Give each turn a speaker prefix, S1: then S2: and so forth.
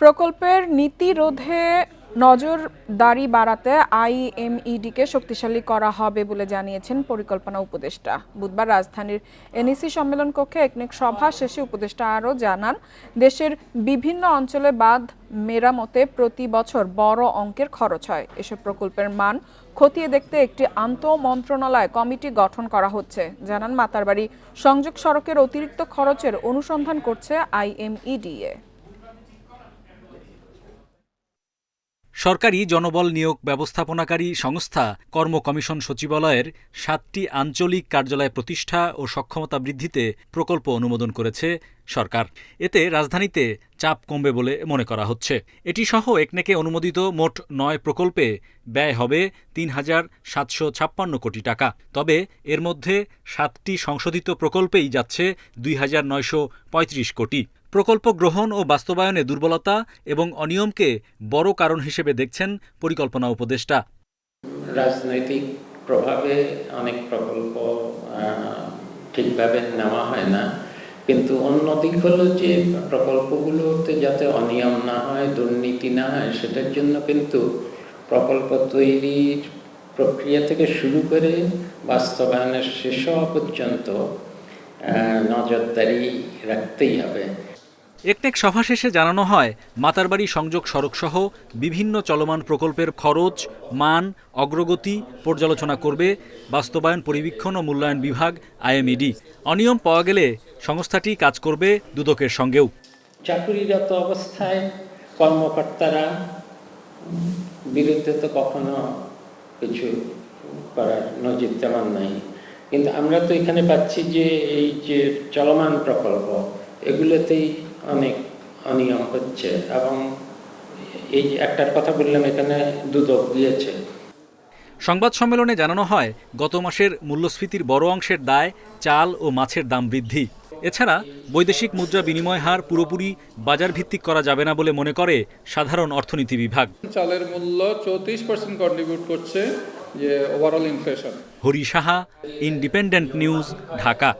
S1: প্রকল্পের নীতি রোধে নজরদারি বাড়াতে আইএমইডিকে শক্তিশালী করা হবে বলে জানিয়েছেন পরিকল্পনা উপদেষ্টা। বুধবার রাজধানীর এনইসি সম্মেলন কক্ষে একনেক সভা শেষে উপদেষ্টা আরও জানান, দেশের বিভিন্ন অঞ্চলে বাঁধ মেরামতে প্রতি বছর বড় অঙ্কের খরচ হয়। এসব প্রকল্পের মান খতিয়ে দেখতে একটি আন্তঃ মন্ত্রণালয় কমিটি গঠন করা হচ্ছে। জানান, মাতারবাড়ি সংযোগ সড়কের অতিরিক্ত খরচের অনুসন্ধান করছে আইএমইডিএ।
S2: সরকারি জনবল নিয়োগ ব্যবস্থাপনাকারী সংস্থা কর্ম কমিশন সচিবালয়ের সাতটি আঞ্চলিক কার্যালয় প্রতিষ্ঠা ও সক্ষমতা বৃদ্ধিতে প্রকল্প অনুমোদন করেছে সরকার। এতে রাজধানীতে চাপ কমবে বলে মনে করা হচ্ছে। এটি সহ একনেকে অনুমোদিত মোট নয় প্রকল্পে ব্যয় হবে তিন হাজার সাতশো ছাপ্পান্ন কোটি টাকা। তবে এর মধ্যে সাতটি সংশোধিত প্রকল্পেই যাচ্ছে দুই হাজার নয়শো পঁয়ত্রিশ কোটি। প্রকল্প গ্রহণ ও বাস্তবায়নে দুর্বলতা এবং অনিয়মকে বড় কারণ হিসেবে দেখছেন পরিকল্পনা উপদেষ্টা।
S3: রাজনৈতিক প্রভাবে অনেক প্রকল্প ঠিকভাবে নেওয়া হয় না। কিন্তু অন্য দিক হলো যে প্রকল্পগুলোতে যাতে অনিয়ম না হয়, দুর্নীতি না হয়, সেটার জন্য কিন্তু প্রকল্প তৈরির প্রক্রিয়া থেকে শুরু করে বাস্তবায়নের শেষ পর্যন্ত নজরদারি রাখতেই হবে।
S2: একনেক সভা শেষে জানানো হয় মাতারবাড়ি সংযোগ সড়কসহ বিভিন্ন চলমান প্রকল্পের খরচ, মান, অগ্রগতি পর্যালোচনা করবে বাস্তবায়ন, পরিবীক্ষণ ও মূল্যায়ন বিভাগ, আইএমইডি। অনিয়ম পাওয়া গেলে সংস্থাটি কাজ করবে দুদকের সঙ্গেও।
S3: চাকুরিরত অবস্থায় কর্মকর্তারা বিরুদ্ধে তো কখনো কিছু করার নজির তেমন নাই। কিন্তু আমরা তো এখানে পাচ্ছি যে এই যে চলমান প্রকল্প, এগুলোতেই অনেক অনিয়ম হচ্ছে এবং এই যে একটার কথা বললাম এখানে দুদক দিয়েছে।
S2: সংবাদ সম্মেলনে জানানো হয় গত মাসের মূল্যস্ফীতির বড় অংশের দায় চাল ও মাছের দাম বৃদ্ধি। এছাড়া বৈদেশিক মুদ্রা বিনিময় হার পুরোপুরি বাজার ভিত্তিক করা যাবে না বলে মনে করে সাধারণ অর্থনীতি বিভাগ।
S4: চালের মূল্য চৌত্রিশ পার্সেন্ট কন্ট্রিবিউট করছে যে overall inflation
S2: Hari Saha independent news Dhaka.